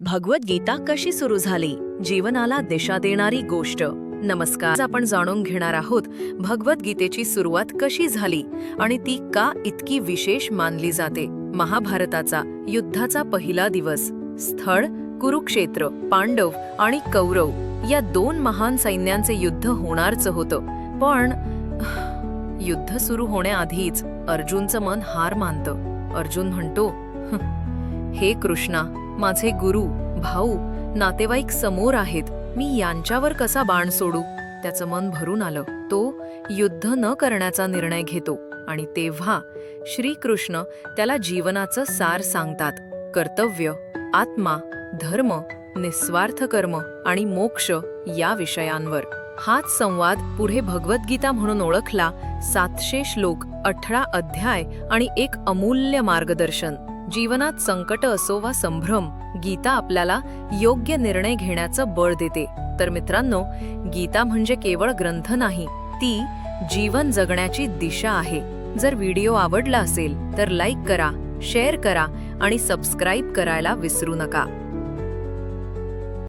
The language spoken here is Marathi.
भगवद्गीता कशी सुरू झाली? जीवनाला दिशा देणारी गोष्ट. नमस्कार. आपण जाणून घेणार आहोत भगवद्गीतेची सुरुवात कशी झाली आणि ती का इतकी विशेष मानली जाते? महाभारताचा युद्धाचा पहिला दिवस. स्थळ कुरुक्षेत्र पांडव आणि कौरव या दोन महान सैन्यांचे युद्ध होणारच होतं. पण युद्ध सुरू होण्याआधीच अर्जुनचं मन हार मानतं. अर्जुन म्हणतो हे कृष्णा माझे गुरु भाऊ नातेवाईक समोर आहेत. मी यांच्यावर कसा बाण सोडू? त्याचं मन भरून आलं. तो युद्ध न करण्याचा निर्णय घेतो आणि तेव्हा श्रीकृष्ण त्याला जीवनाचं सार सांगतात. कर्तव्य आत्मा धर्म निस्वार्थ कर्म आणि मोक्ष या विषयांवर. हाच संवाद पुढे भगवद्गीता म्हणून ओळखला सातशे श्लोक अठरा अध्याय आणि एक अमूल्य मार्गदर्शन. जीवनात संकट असो वा संभ्रम गीता आपल्याला योग्य निर्णय घेण्याचं बळ देते. तर मित्रांनो गीता म्हणजे केवळ ग्रंथ नाही ती जीवन जगण्याची दिशा आहे. जर व्हिडिओ आवडला असेल तर लाईक करा शेअर करा आणि सबस्क्राईब करायला विसरू नका.